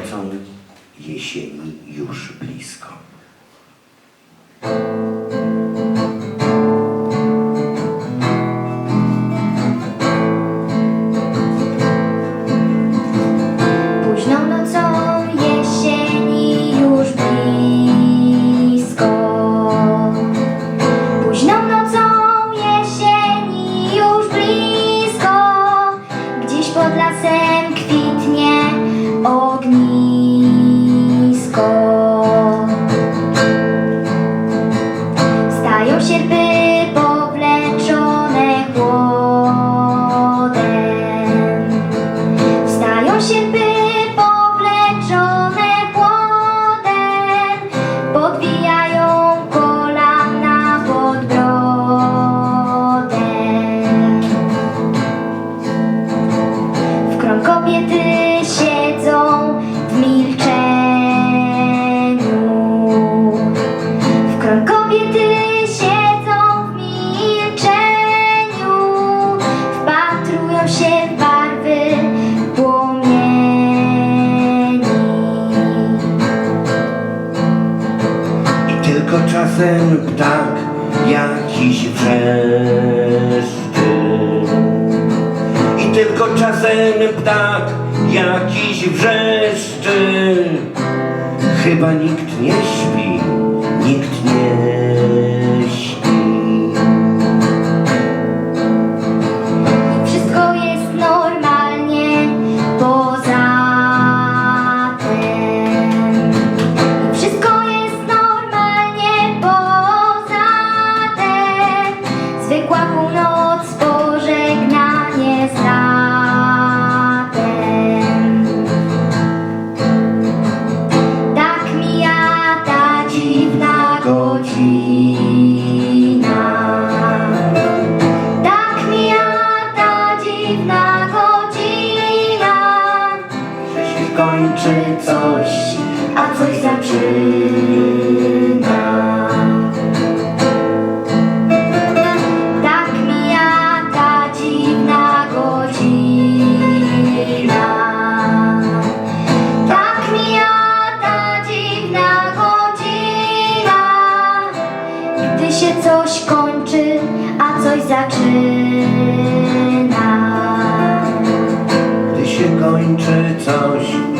wrócą jesieni już blisko. Tylko czasem ptak jakiś wrzeszczy. I tylko czasem ptak jakiś wrzeszczy. Chyba nikt nie śpi, nikt nie kończy coś, a coś zaczyna. Tak mija ta dziwna godzina. Tak mija ta dziwna godzina. Gdy się coś kończy, a coś zaczyna. Gdy się kończy coś,